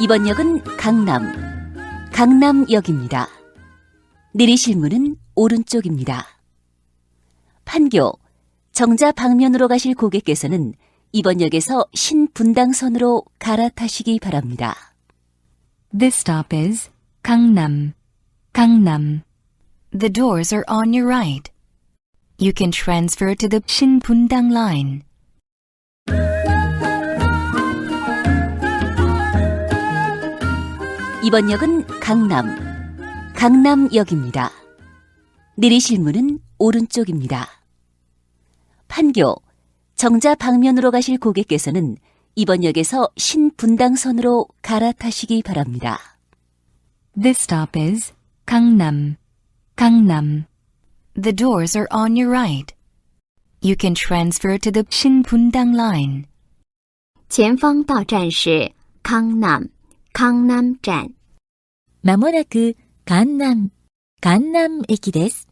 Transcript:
이번 역은 강남, 강남역입니다. 내리실 문은 오른쪽입니다. 판교, 정자 방면으로 가실 고객께서는 이번 역에서 신분당선으로 갈아타시기 바랍니다. This stop is Gangnam. Gangnam. The doors are on your right. You can transfer to the Shinbundang line. 이번 역은 강남, 강남역입니다. 내리실 문은 오른쪽입니다. 판교, 정자 방면으로 가실 고객께서는 이번 역에서 신분당선으로 갈아타시기 바랍니다. This stop is Gangnam. Gangnam. The doors are on your right. You can transfer to the Shinbundang line. 前方到站是康南 関南站。まもなく、関南、関南駅です。